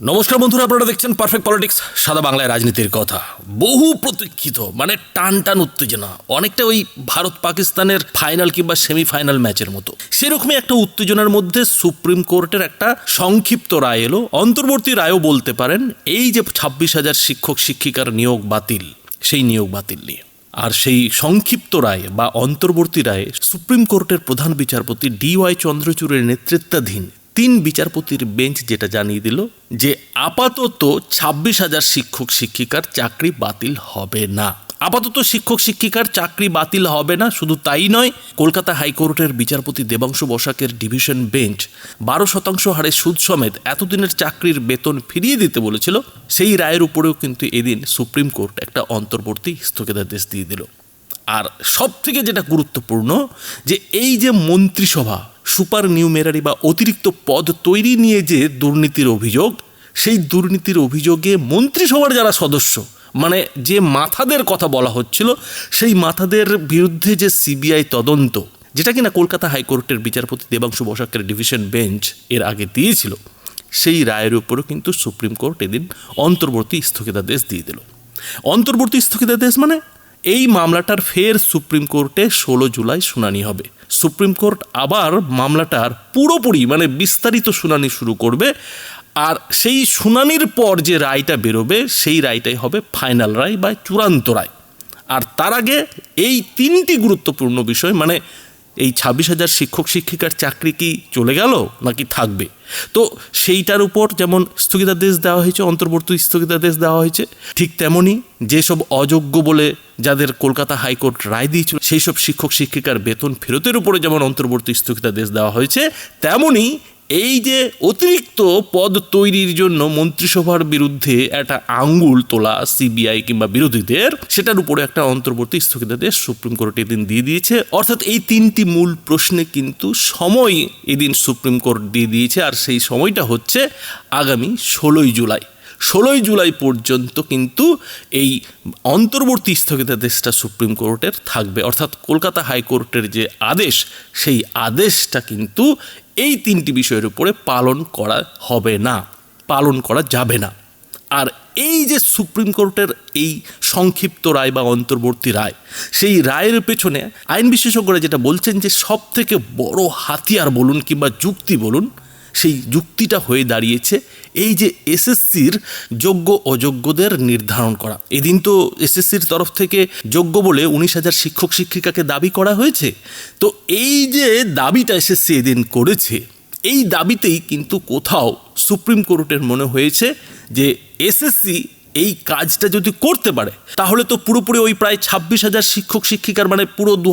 নমস্কার বন্ধুরা, আপনারা দেখছেন পারফেক্ট পলিটিক্স সাদা বাংলায় রাজনীতির কথা। বহু প্রতীক্ষিত মানে টান টান উত্তেজনা, অনেকটা ওই ভারত পাকিস্তানের ফাইনাল কিংবা সেমিফাইনাল ম্যাচের মতো। সেরকমই একটা উত্তেজনার মধ্যে সুপ্রিম কোর্টের একটা সংক্ষিপ্ত রায় এলো। অন্তর্বর্তী রায়ও বলতে পারেন, এই যে ছাব্বিশ হাজার শিক্ষক, শিক্ষিকার নিয়োগ বাতিল, সেই নিয়োগ বাতিল নিয়ে। আর সেই সংক্ষিপ্ত রায় বা অন্তর্বর্তী রায়ে সুপ্রিম কোর্টের প্রধান বিচারপতি ডি ওয়াই চন্দ্রচূড়ের নেতৃত্বাধীন তিন বিচারপতির বেঞ্চ যেটা জানিয়ে দিল যে আপাতত ছাব্বিশ হাজার শিক্ষক শিক্ষিকার চাকরি বাতিল হবে না। আপাতত শিক্ষক শিক্ষিকার চাকরি বাতিল হবে না, শুধু তাই নয়, কলকাতা হাইকোর্টের বিচারপতি দেবাংশু বসাকের ডিভিশন বেঞ্চ বারো শতাংশ হারে সুদ সমেত এতদিনের চাকরির বেতন ফিরিয়ে দিতে বলেছিল, সেই রায়ের উপরেও কিন্তু এদিন সুপ্রিম কোর্ট একটা অন্তর্বর্তী স্থগিতাদেশ দিয়ে দিল। আর সব থেকে যেটা গুরুত্বপূর্ণ যে এই যে মন্ত্রিসভা সুপার নিউমেরারি বা অতিরিক্ত পদ তৈরি নিয়ে যে দুর্নীতির অভিযোগ, সেই দুর্নীতির অভিযোগে মন্ত্রিসভার যারা সদস্য মানে যে মাথাদের কথা বলা হচ্ছিল, সেই মাথাদের বিরুদ্ধে যে সিবিআই তদন্ত, যেটা কিনা কলকাতা হাইকোর্টের বিচারপতি দেবাংশু বসাকের ডিভিশন বেঞ্চ এর আগে দিয়েছিল, সেই রায়ের উপরও কিন্তু সুপ্রিম কোর্ট এদিন অন্তর্বর্তী স্থগিতাদেশ দিয়ে দিল। অন্তর্বর্তী স্থগিতাদেশ মানে এই মামলাটার ফের সুপ্রিম কোর্টে ষোলো জুলাই শুনানি হবে। সুপ্রিম কোর্ট আবার মামলাটার পুরোপুরি মানে বিস্তারিত শুনানি শুরু করবে, আর সেই শুনানির পর যে রায়টা বেরোবে, সেই রায়টাই হবে ফাইনাল রায় বা চূড়ান্ত রায়। আর তার আগে এই তিনটি গুরুত্বপূর্ণ বিষয় মানে এই ছাব্বিশ হাজার শিক্ষক, শিক্ষিকার চাকরি কি চলে গেল নাকি থাকবে? তো সেইটার উপর যেমন স্থগিতাদেশ দেওয়া হয়েছে, অন্তর্বর্তী স্থগিতাদেশ দেওয়া হয়েছে, ঠিক তেমনই যেসব অযোগ্য বলে যাদের কলকাতা হাইকোর্ট রায় দিয়েছিল সেই সব শিক্ষক, শিক্ষিকার বেতন ফেরতের উপরে যেমন অন্তর্বর্তী স্থগিতাদেশ দেওয়া হয়েছে তেমনই এই যে অতিরিক্ত পদ তৈরির জন্য মন্ত্রিসভার বিরুদ্ধে একটা আঙ্গুল তোলা সিবিআই কিংবা বিরোধীদের, সেটার উপরে একটা অন্তর্বর্তী স্থগিতাদেশ সুপ্রিম কোর্ট এদিন দিয়ে দিয়েছে। অর্থাৎ এই তিনটি মূল প্রশ্নে কিন্তু সময় এদিন সুপ্রিম কোর্ট দিয়ে দিয়েছে, আর সেই সময়টা হচ্ছে আগামী ষোলোই জুলাই। ষোলোই জুলাই পর্যন্ত কিন্তু এই অন্তর্বর্তী স্থগিতাদেশটা সুপ্রিম কোর্টের থাকবে। অর্থাৎ কলকাতা হাইকোর্টের যে আদেশ, সেই আদেশটা কিন্তু এই তিনটি বিষয়ের উপরে পালন করা হবে না, পালন করা যাবে না। আর এই যে সুপ্রিম কোর্টের এই সংক্ষিপ্ত রায় বা অন্তর্বর্তী রায়, সেই রায়ের পেছনে আইন বিশেষজ্ঞরা যেটা বলছেন যে সব থেকে বড় হাতিয়ার বলুন কিংবা যুক্তি বলুন সেই যুক্তিটা হয়ে দাঁড়িয়েছে, এই যে এসএসসির যোগ্য অযোগ্যদের নির্ধারণ করা। এদিন তো এসএসসির তরফ থেকে যোগ্য বলে উনিশ হাজার শিক্ষক শিক্ষিকাকে দাবি করা হয়েছে। তো এই যে দাবিটা এসএসসি এদিন করেছে, এই দাবিতেই কিন্তু কোথাও সুপ্রিম কোর্টের মনে হয়েছে যে এসএসসি এই কাজটা যদি করতে পারে, তাহলে তো পুরোপুরি ওই প্রায় ছাব্বিশ হাজার শিক্ষক শিক্ষিকার মানে পুরো দু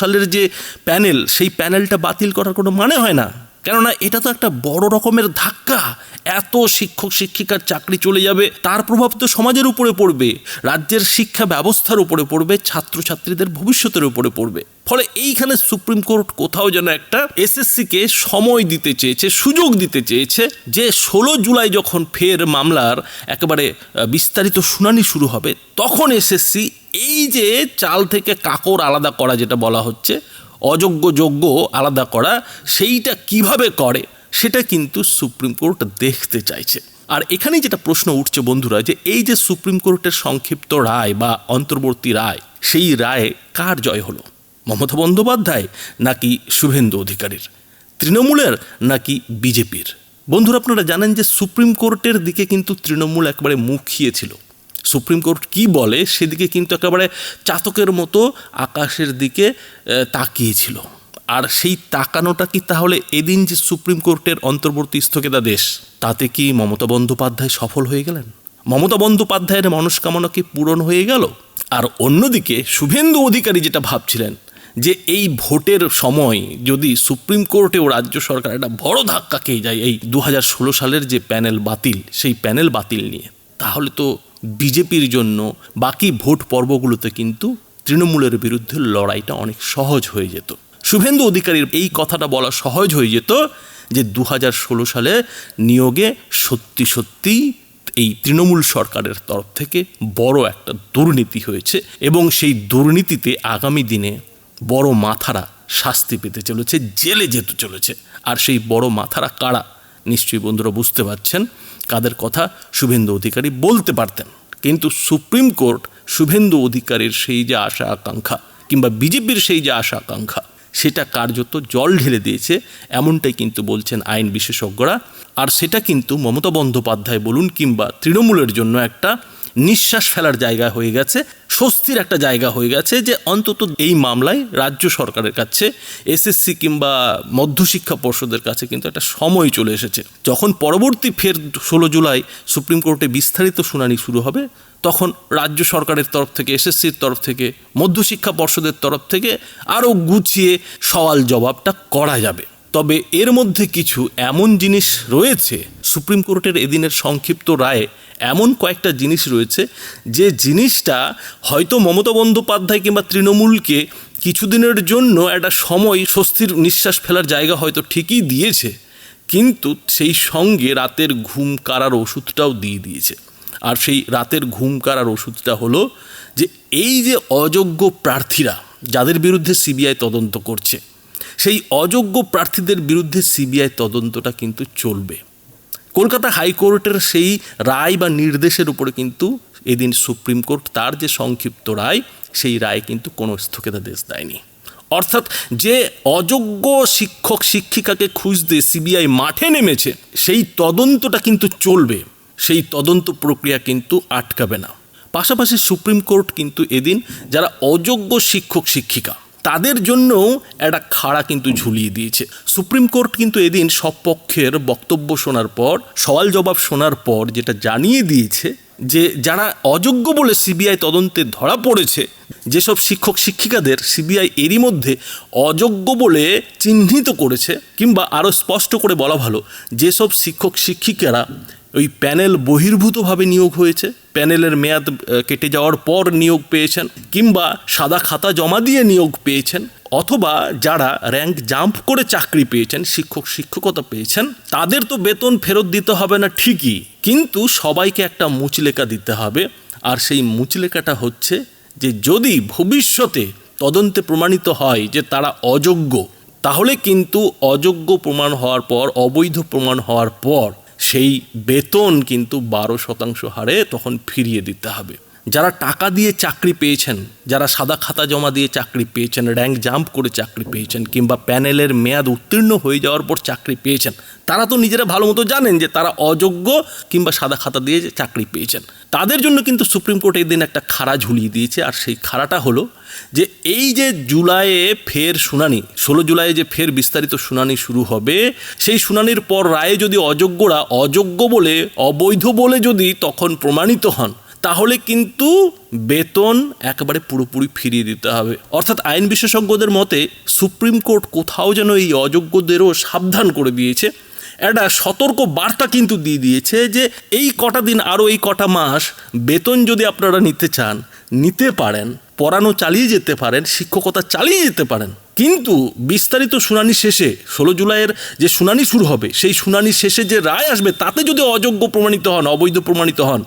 সালের যে প্যানেল, সেই প্যানেলটা বাতিল করার কোনো মানে হয় না। কেননা এটা তো একটা বড় রকমের ধাক্কা। এত শিক্ষক, শিক্ষিকার চাকরি চলে যাবে, তার প্রভাব তো সমাজের উপরে পড়বে, রাজ্যের শিক্ষা ব্যবস্থার উপরে পড়বে, ছাত্রছাত্রীদের ভবিষ্যতের উপরে পড়বে। ফলে এইখানে সুপ্রিম কোর্ট কোথাও যেন একটা এসএসসিকে সময় দিতে চেয়েছে, সুযোগ দিতে চেয়েছে যে ষোলো জুলাই যখন ফের মামলার একেবারে বিস্তারিত শুনানি শুরু হবে, তখন এসএসসি এই যে চাল থেকে কাকর আলাদা করা যেটা বলা হচ্ছে অযোগ্য যোগ্য আলাদা করা, সেইটা কীভাবে করে, সেটা কিন্তু সুপ্রিম কোর্ট দেখতে চাইছে। আর এখানেই যেটা প্রশ্ন উঠছে বন্ধুরা, যে এই যে সুপ্রিম কোর্টের সংক্ষিপ্ত রায় বা অন্তর্বর্তী রায়, সেই রায়ে কার জয় হলো? মমতা বন্দ্যোপাধ্যায় নাকি শুভেন্দু অধিকারীর? তৃণমূলের নাকি বিজেপির? বন্ধুরা, আপনারা জানেন যে সুপ্রিম কোর্টের দিকে কিন্তু তৃণমূল একবারে মুখিয়ে ছিল। সুপ্রিম কোর্ট কি বলে সেদিকে কিন্তু একেবারে চাতকের মতো আকাশের দিকে তাকিয়েছিল। আর সেই তাকানোটা কি তাহলে এদিন যে সুপ্রিম কোর্টের অন্তর্বর্তী স্থগিতাদেশ, তাতে কি মমতা বন্দ্যোপাধ্যায় সফল হয়ে গেলেন? মমতা বন্দ্যোপাধ্যায়ের মনস্কামনা কি পূরণ হয়ে গেল? আর অন্যদিকে শুভেন্দু অধিকারী যেটা ভাবছিলেন, যে এই ভোটের সময় যদি সুপ্রিম কোর্টে ও রাজ্য সরকার একটা বড় ধাক্কা খেয়ে যায় এই দু হাজার ষোলো সালের যে প্যানেল বাতিল, সেই প্যানেল বাতিল নিয়ে, তাহলে তো বিজেপির জন্য বাকি ভোট পর্বগুলোতে কিন্তু তৃণমূলের বিরুদ্ধে লড়াইটা অনেক সহজ হয়ে যেত। শুভেন্দু অধিকারীর এই কথাটা বলা সহজ হয়ে যেত যে দু হাজার ষোলো সালে নিয়োগে সত্যি সত্যিই এই তৃণমূল সরকারের তরফ থেকে বড় একটা দুর্নীতি হয়েছে এবং সেই দুর্নীতিতে আগামী দিনে বড় মাথারা শাস্তি পেতে চলেছে, জেলে যেতে চলেছে। আর সেই বড় মাথারা কারা? নিশ্চয়ই বন্ধুরা বুঝতে পারছেন কাদের কথা শুভেন্দু অধিকারী বলতে পারতেন। কিন্তু সুপ্রিম কোর্ট শুভেন্দু অধিকারীর সেই যে আশা আকাঙ্ক্ষা কিংবা বিজেপির সেই যে আশা আকাঙ্ক্ষা, সেটা কার্যত জল ঢেলে দিয়েছে, এমনটাই কিন্তু বলছেন আইন বিশেষজ্ঞরা। আর সেটা কিন্তু মমতা বন্দ্যোপাধ্যায় বলুন কিংবা তৃণমূলের জন্য একটা নিঃশ্বাস ফেলার জায়গা হয়ে গেছে। স্বস্তির একটা জায়গা হয়ে গেছে যে অন্তত এই মামলায় রাজ্য সরকারের কাছে, এসএসসি কিংবা মধ্যশিক্ষা পর্ষদের কাছে কিন্তু একটা সময় চলে এসেছে। যখন পরবর্তী ফের ষোলো জুলাই সুপ্রিম কোর্টে বিস্তারিত শুনানি শুরু হবে, তখন রাজ্য সরকারের তরফ থেকে, এসএসসির তরফ থেকে, মধ্যশিক্ষা পর্ষদের তরফ থেকে আরও গুছিয়ে সওয়াল জবাবটা করা যাবে। তবে এর মধ্যে কিছু এমন জিনিস রয়েছে, সুপ্রিম কোর্টের এদিনের সংক্ষিপ্ত রায়ে এমন কয়েকটা জিনিস রয়েছে যে জিনিসটা হয়তো মমতা বন্দ্যোপাধ্যায় কিংবা তৃণমূলকে কিছুদিনের জন্য একটা সময় স্বস্তির নিঃশ্বাস ফেলার জায়গা হয়তো ঠিকই দিয়েছে, কিন্তু সেই সঙ্গে রাতের ঘুম কারার ওষুধটাও দিয়ে দিয়েছে। আর সেই রাতের ঘুম কারার ওষুধটা হলো যে এই যে অযোগ্য প্রার্থীরা যাদের বিরুদ্ধে সিবিআই তদন্ত করছে, সেই অযোগ্য প্রার্থীদের বিরুদ্ধে সিবিআই তদন্তটা কিন্তু চলবে। কলকাতা হাইকোর্টের সেই রায় বা নির্দেশের উপরে কিন্তু এদিন সুপ্রিম কোর্ট তার যে সংক্ষিপ্ত রায়, সেই রায় কিন্তু কোনো স্থগিতাদেশ দেয়নি। অর্থাৎ যে অযোগ্য শিক্ষক, শিক্ষিকাকে খুঁজতে সিবিআই মাঠে নেমেছে, সেই তদন্তটা কিন্তু চলবে। সেই তদন্ত প্রক্রিয়া কিন্তু আটকাবে না। পাশাপাশি সুপ্রিম কোর্ট কিন্তু এদিন যারা অযোগ্য শিক্ষক, শিক্ষিকা তাদের জন্যও একটা খাড়া কিন্তু ঝুলিয়ে দিয়েছে। সুপ্রিম কোর্ট কিন্তু এদিন সব পক্ষের বক্তব্য শোনার পর, সওয়াল জবাব শোনার পর যেটা জানিয়ে দিয়েছে যে যারা অযোগ্য বলে সিবিআই তদন্তে ধরা পড়েছে, যেসব শিক্ষক শিক্ষিকাদের সিবিআই এরই মধ্যে অযোগ্য বলে চিহ্নিত করেছে কিংবা আরও স্পষ্ট করে বলা ভালো, যেসব শিক্ষক শিক্ষিকারা ওই প্যানেল বহির্ভূতভাবে নিয়োগ হয়েছে। প্যানেলের মেয়াদ কেটে যাওয়ার পর নিয়োগ পেয়েছেন, কিংবা সাদা খাতা জমা দিয়ে নিয়োগ পেয়েছেন, অথবা যারা র্যাঙ্ক জাম্প করে চাকরি পেয়েছেন, শিক্ষক, শিক্ষকতা পেয়েছেন, তাদের তো বেতন ফেরত দিতে হবে না ঠিকই, কিন্তু সবাইকে একটা মুচলেখা দিতে হবে। আর সেই মুচলেখাটা হচ্ছে যে, যদি ভবিষ্যতে তদন্তে প্রমাণিত হয় যে তারা অযোগ্য, তাহলে কিন্তু অযোগ্য প্রমাণ হওয়ার পর, অবৈধ প্রমাণ হওয়ার পর সেই বেতন কিন্তু বারো শতাংশ হারে তখন ফিরিয়ে দিতে হবে। যারা টাকা দিয়ে চাকরি পেয়েছেন, যারা সাদা খাতা জমা দিয়ে চাকরি পেয়েছেন র্যাঙ্ক জাম্প করে চাকরি পেয়েছেন, কিংবা প্যানেলের মেয়াদ উত্তীর্ণ হয়ে যাওয়ার পর চাকরি পেয়েছেন, তারা তো নিজেরা ভালো মতো জানেন যে তারা অযোগ্য কিংবা সাদা খাতা দিয়ে চাকরি পেয়েছেন। তাদের জন্য কিন্তু সুপ্রিম কোর্ট এই দিন একটা খাড়া ঝুলিয়ে দিয়েছে, আর সেই খাড়াটা হলো যে এই যে জুলাইয়ে ফের শুনানি, ষোলো জুলাইয়ে যে ফের বিস্তারিত শুনানি শুরু হবে, সেই শুনানির পর রায়ে যদি অযোগ্যরা অযোগ্য বলে, অবৈধ বলে যদি তখন প্রমাণিত হন তাহলে কিন্তু বেতন একেবারে পুরোপুরি ফিরিয়ে দিতে হবে। অর্থাৎ আইন বিশেষজ্ঞদের মতে সুপ্রিম কোর্ট কোথাও যেন এই অযোগ্যদেরও সাবধান করে দিয়েছে। একটা সতর্ক বার্তা কিন্তু দিয়ে দিয়েছে যে এই কটা দিন আরও এই কটা মাস বেতন যদি আপনারা নিতে চান, নিতে পারেন, পড়ানো চালিয়ে যেতে পারেন, শিক্ষকতা চালিয়ে যেতে পারেন। কিন্তু বিস্তারিত শুনানি শেষে, ষোলো জুলাইয়ের যে শুনানি শুরু হবে, সেই শুনানি শেষে যে রায় আসবে, তাতে যদি অযোগ্য প্রমাণিত হন, অবৈধ প্রমাণিত হন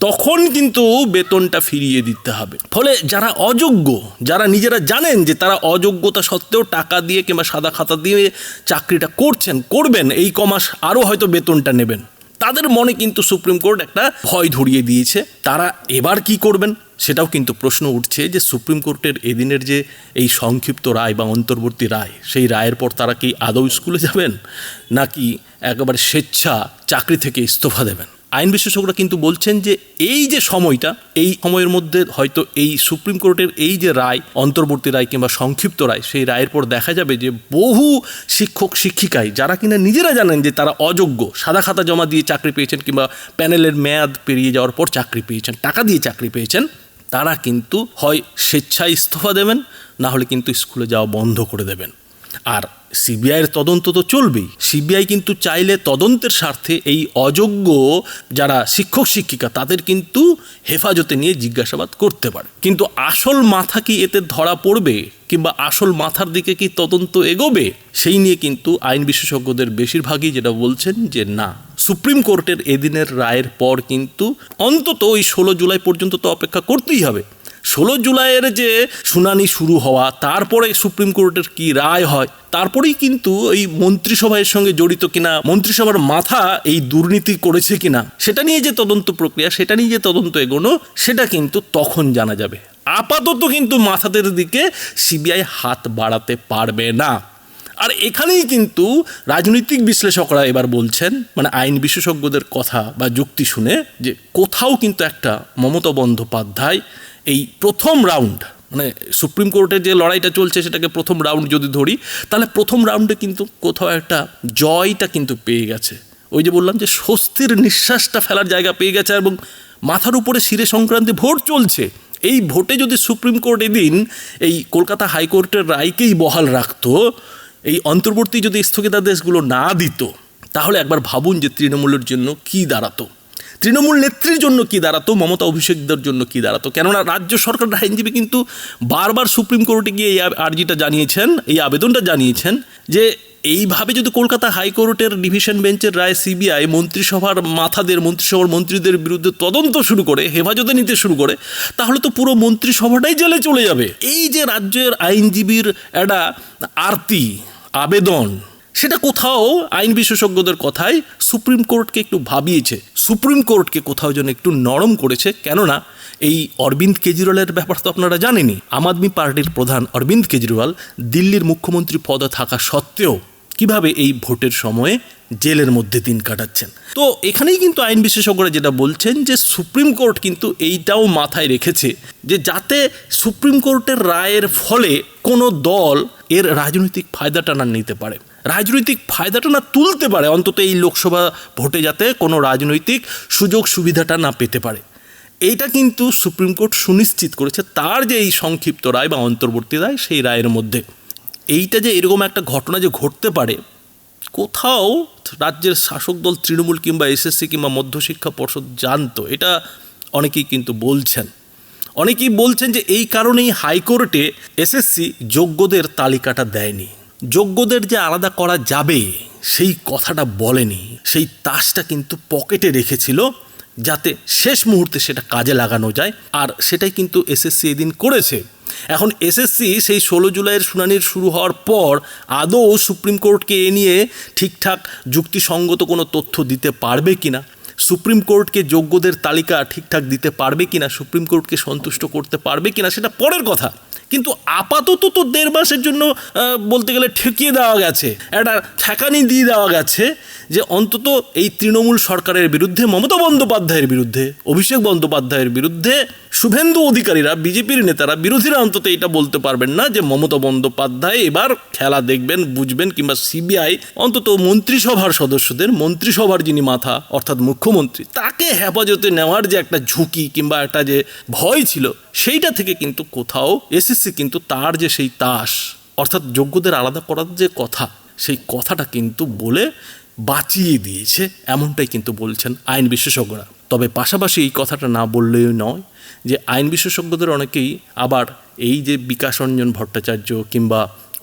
তখন কিন্তু বেতনটা ফিরিয়ে দিতে হবে। ফলে যারা অযোগ্য, যারা নিজেরা জানেন যে তারা অযোগ্যতা সত্ত্বেও টাকা দিয়ে কিংবা সাদা খাতা দিয়ে চাকরিটা করছেন, করবেন, এই কমাস আরও হয়তো বেতনটা নেবেন। তাদের মনে কিন্তু সুপ্রিম কোর্ট একটা ভয় ধরিয়ে দিয়েছে। তারা এবার কি করবেন? সেটাও কিন্তু প্রশ্ন উঠছে যে সুপ্রিম কোর্টের এদিনের যে এই সংক্ষিপ্ত রায় বা অন্তর্বর্তী রায়, সেই রায়ের পর তারা কি আদৌ স্কুলে যাবেন? নাকি একেবারে স্বেচ্ছা চাকরি থেকে ইস্তফা দেবেন? আইন বিশেষজ্ঞরা কিন্তু বলছেন যে এই যে সময়টা, এই সময়ের মধ্যে হয়তো এই সুপ্রিম কোর্টের এই যে রায়, অন্তর্বর্তী রায় কিংবা সংক্ষিপ্ত রায়, সেই রায়ের পর দেখা যাবে যে বহু শিক্ষক, শিক্ষিকাই, যারা কিনা নিজেরা জানেন যে তারা অযোগ্য, সাদা খাতা জমা দিয়ে চাকরি পেয়েছেন কিংবা প্যানেলের মেয়াদ পেরিয়ে যাওয়ার পর চাকরি পেয়েছেন, টাকা দিয়ে চাকরি পেয়েছেন, তারা কিন্তু হয় স্বেচ্ছায় ইস্তফা দেবেন, না হলে কিন্তু স্কুলে যাওয়া বন্ধ করে দেবেন। আর সিবিআইয়ের তদন্ত তো চলবেই। সিবিআই কিন্তু চাইলে তদন্তের স্বার্থে এই অযোগ্য যারা শিক্ষক, শিক্ষিকা, তাদের কিন্তু হেফাজতে নিয়ে জিজ্ঞাসাবাদ করতে পারে। কিন্তু আসল মাথা কি এতে ধরা পড়বে কিংবা আসল মাথার দিকে কি তদন্ত এগোবে, সেই নিয়ে কিন্তু আইন বিশেষজ্ঞদের বেশিরভাগই যেটা বলছেন যে না। সুপ্রিম কোর্টের এদিনের রায়ের পর কিন্তু অন্তত ওই ষোলো জুলাই পর্যন্ত তো অপেক্ষা করতেই হবে। ষোলো জুলাইয়ের যে শুনানি শুরু হওয়া, তারপরে সুপ্রিম কোর্টের কি রায় হয়, তারপরেই কিন্তু এই মন্ত্রিসভার সঙ্গে জড়িত কিনা, মন্ত্রিসভার মাথা এই দুর্নীতি করেছে কিনা, সেটা নিয়ে যে তদন্ত প্রক্রিয়া, সেটা নিয়ে যে তদন্ত এগোনো, সেটা কিন্তু তখন জানা যাবে। আপাতত কিন্তু মাথাদের দিকে সিবিআই হাত বাড়াতে পারবে না। আর এখানেই কিন্তু রাজনৈতিক বিশ্লেষকরা এবার বলছেন মানে আইন বিশেষজ্ঞদের কথা বা যুক্তি শুনে যে কোথাও কিন্তু একটা মমতা বন্দ্যোপাধ্যায় এই প্রথম রাউন্ড মানে সুপ্রিম কোর্টে যে লড়াইটা চলছে সেটাকে প্রথম রাউন্ড যদি ধরি, তাহলে প্রথম রাউন্ডে কিন্তু কোথাও একটা জয়টা কিন্তু পেয়ে গেছে। ওই যে বললাম যে স্বস্তির নিঃশ্বাসটা ফেলার জায়গা পেয়ে গেছে এবং মাথার উপরে শিরে সংক্রান্তি ভোট চলছে। এই ভোটে যদি সুপ্রিম কোর্ট এদিন এই কলকাতা হাইকোর্টের রায়কেই বহাল রাখতো, এই অন্তর্বর্তী যদি স্থগিতাদেশগুলো না দিত, তাহলে একবার ভাবুন যে তৃণমূলের জন্য কি দাঁড়াতো। তৃণমূল নেত্রীর জন্য কি দাঁড়াতো? মমতা অভিষেকদের জন্য কি দাঁড়াতো? কেননা রাজ্য সরকারের আইনজীবী কিন্তু বারবার সুপ্রিম কোর্টে গিয়ে এই আর্জিটা জানিয়েছেন, এই আবেদনটা জানিয়েছেন যে এইভাবে যদি কলকাতা হাইকোর্টের ডিভিশন বেঞ্চের রায় সিবিআই, মন্ত্রিসভার মাথাদের, মন্ত্রিসভার মন্ত্রীদের বিরুদ্ধে তদন্ত শুরু করে, হেফাজতে নিতে শুরু করে, তাহলে তো পুরো মন্ত্রিসভাটাই জেলে চলে যাবে। এই যে রাজ্যের আইনজীবীর একটা আরতি, আবেদন, সেটা কোথাও আইন বিশেষজ্ঞদের কথায় সুপ্রিম কোর্টকে একটু ভাবিয়েছে। সুপ্রিম কোর্টকে কোথাও যেন একটু নরম করেছে। কেননা, এই অরবিন্দ কেজরিওয়ালের ব্যাপার তো আপনারা জানেনই। আম আদমি পার্টির প্রধান অরবিন্দ কেজরিওয়াল দিল্লির মুখ্যমন্ত্রী পদে থাকা সত্ত্বেও কীভাবে এই ভোটের সময়ে জেলের মধ্যে দিন কাটাচ্ছেন। তো এখানেই কিন্তু আইন বিশেষজ্ঞরা যেটা বলছেন যে, সুপ্রিম কোর্ট কিন্তু এইটাও মাথায় রেখেছে যে, যাতে সুপ্রিম কোর্টের রায়ের ফলে কোনো দল এর রাজনৈতিক ফায়দাটা না নিতে পারে। রাজনৈতিক ফায়দাটা না তুলতে পারে, অন্তত এই লোকসভা ভোটে যাতে কোনো রাজনৈতিক সুযোগ সুবিধাটা না পেতে পারে। এইটা কিন্তু সুপ্রিম কোর্ট সুনিশ্চিত করেছে, তার যে এই সংক্ষিপ্ত রায় বা অন্তর্বর্তী রায় সেই রায়ের মধ্যে। এইটা যে এরকম একটা ঘটনা যে ঘটতে পারে, কোথাও রাজ্যের শাসক দল তৃণমূল কিংবা এসএসসি কিংবা মধ্যশিক্ষা পর্ষদ জানতো, এটা অনেকেই কিন্তু বলছেন। অনেকেই বলছেন যে এই কারণেই হাইকোর্টে এসএসসি যোগ্যদের তালিকাটা দেয়নি। যোগ্যদের যে আলাদা করা যাবে, সেই কথাটা বলেনি। সেই তাসটা কিন্তু পকেটে রেখেছিল যাতে শেষ মুহূর্তে সেটা কাজে লাগানো যায়। আর সেটাই কিন্তু এসএসসি এদিন করেছে। এখন এসএসসি সেই ষোলো জুলাইয়ের শুনানির শুরু হওয়ার পর আদৌ সুপ্রিম কোর্টকে এ নিয়ে ঠিকঠাক যুক্তিসঙ্গত কোনো তথ্য দিতে পারবে কিনা? সুপ্রিম কোর্টকে যোগ্যদের তালিকা ঠিকঠাক দিতে পারবে কিনা? সুপ্রিম কোর্টকে সন্তুষ্ট করতে পারবে কি না সেটা পরের কথা। কিন্তু আপাতত তো দেড় মাসের জন্য বলতে গেলে ঠেকিয়ে দেওয়া গেছে, একটা ঠেকানি দিয়ে দেওয়া গেছে যে অন্তত এই তৃণমূল সরকারের বিরুদ্ধে, মমতা বন্দ্যোপাধ্যায়ের বিরুদ্ধে, অভিষেক বন্দ্যোপাধ্যায়ের বিরুদ্ধে শুভেন্দু অধিকারীরা, বিজেপির নেতারা, বিরোধীরা অন্তত এটা বলতে পারবেন না যে মমতা বন্দ্যোপাধ্যায় এবার খেলা দেখবেন, বুঝবেন কিংবা সিবিআই, অন্তত মন্ত্রিসভার সদস্যদের, মন্ত্রিসভার যিনি মাথা, অর্থাৎ মুখ্যমন্ত্রী, তাকে হেফাজতে নেওয়ার যে একটা ঝুঁকি কিংবা একটা যে ভয় ছিল, সেইটা থেকে কিন্তু কোথাও এসএসসি কিন্তু তার যে সেই তাস, অর্থাৎ যোগ্যদের আলাদা করার যে কথা, সেই কথাটা কিন্তু বলে বাঁচিয়ে দিয়েছে, এমনটাই কিন্তু বলছেন আইন বিশেষজ্ঞরা। তবে পাশাপাশি এই কথাটা না বললেও নয় যে আইন বিশেষজ্ঞদের অনেকেই আবার এই যে বিকাশ রঞ্জন ভট্টাচার্য কিংবা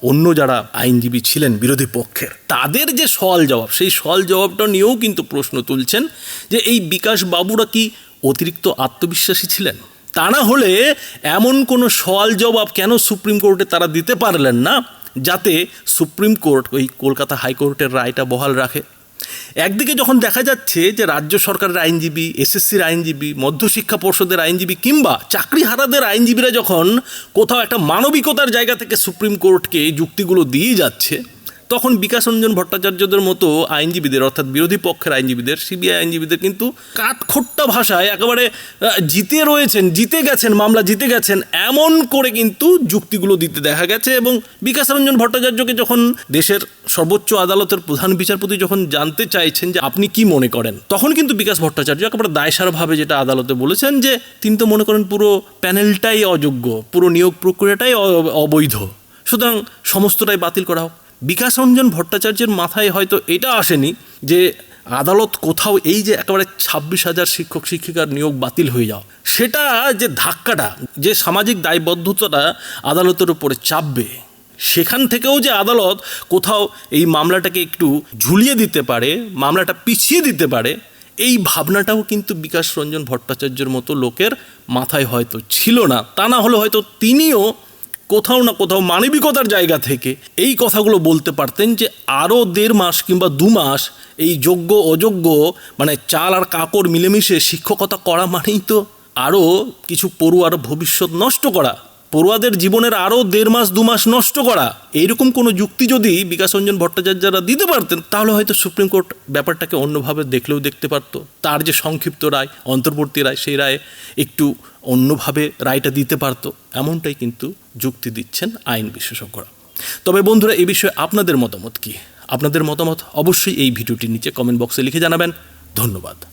অন্য যারা আইনজীবী ছিলেন বিরোধী পক্ষের, তাদের যে সওয়াল জবাব, সেই সওয়াল জবাবটা নিয়েও কিন্তু প্রশ্ন তুলছেন যে এই বিকাশ বাবুরা কি অতিরিক্ত আত্মবিশ্বাসী ছিলেন? তা না হলে এমন কোনো সওয়াল জবাব কেন সুপ্রিম কোর্টে তারা দিতে পারলেন না যাতে সুপ্রিম কোর্ট, ওই কলকাতা হাইকোর্টের রায়টা বহাল রাখে? একদিকে যখন দেখা যাচ্ছে যে রাজ্য সরকারের আইনজীবী, এসএসসির আইনজীবী, মধ্যশিক্ষা পর্ষদের আইনজীবী কিংবা চাকরি চাকরিহারাদের আইনজীবীরা যখন কোথাও একটা মানবিকতার জায়গা থেকে সুপ্রিম কোর্টকে যুক্তিগুলো দিয়ে যাচ্ছে তখন বিকাশ রঞ্জন ভট্টাচার্যদের মতো আইনজীবীদের, অর্থাৎ বিরোধী পক্ষের আইনজীবীদের, সিবিআই আইনজীবীদের কিন্তু কাঠখোট্টা ভাষায় একেবারে জিতে রয়েছেন, জিতে গেছেন, মামলা জিতে গেছেন, এমন করে কিন্তু যুক্তিগুলো দিতে দেখা গেছে এবং বিকাশ রঞ্জন ভট্টাচার্যকে যখন দেশের সর্বোচ্চ আদালতের প্রধান বিচারপতি যখন জানতে চাইছেন যে আপনি কি মনে করেন, তখন কিন্তু বিকাশ ভট্টাচার্য একেবারে দায়সারভাবে যেটা আদালতে বলেছেন যে, তিনি তো মনে করেন পুরো প্যানেলটাই অযোগ্য, পুরো নিয়োগ প্রক্রিয়াটাই অবৈধ, সুতরাং সমস্তটাই বাতিল করা হোক। বিকাশ রঞ্জন ভট্টাচার্যের মাথায় হয়তো এটা আসেনি যে আদালত কোথাও এই যে একেবারে ছাব্বিশ হাজার শিক্ষক শিক্ষিকার নিয়োগ বাতিল হয়ে যাওয়া। সেটা যে ধাক্কাটা, যে সামাজিক দায়বদ্ধতাটা আদালতের উপরে চাপবে, সেখান থেকেও যে আদালত কোথাও এই মামলাটাকে একটু ঝুলিয়ে দিতে পারে, মামলাটা পিছিয়ে দিতে পারে, এই ভাবনাটাও কিন্তু বিকাশ রঞ্জন ভট্টাচার্যের মতো লোকের মাথায় হয়তো ছিল না। তা না হলে হয়তো তিনিও কোথাও না কোথাও মানবিকতার জায়গা থেকে এই কথাগুলো বলতে পারতেন যে আরও দেড় মাস কিংবা দু মাস এই যোগ্য, অযোগ্য মানে চাল আর কাকড় মিলেমিশে শিক্ষকতা করা মানেই তো আরও কিছু পড়ুয়ার ভবিষ্যৎ নষ্ট করা। পড়ুয়াদের জীবনের আরও দেড় মাস, দু মাস নষ্ট করা। এইরকম কোনো যুক্তি যদি বিকাশ রঞ্জন ভট্টাচার্যরা দিতে পারতেন, তাহলে হয়তো সুপ্রিম কোর্ট ব্যাপারটাকে অন্যভাবে দেখলেও দেখতে পারতো। তার যে সংক্ষিপ্ত রায়, অন্তর্বর্তী রায়, সেই রায়ে একটু অন্যভাবে রায়টা দিতে পারত, এমনটাই কিন্তু যুক্তি দিচ্ছেন আইন বিশেষজ্ঞরা। তবে বন্ধুরা, এ বিষয়ে আপনাদের মতামত কি? আপনাদের মতামত অবশ্যই এই ভিডিওটির নিচে কমেন্ট বক্সে লিখে জানাবেন। ধন্যবাদ।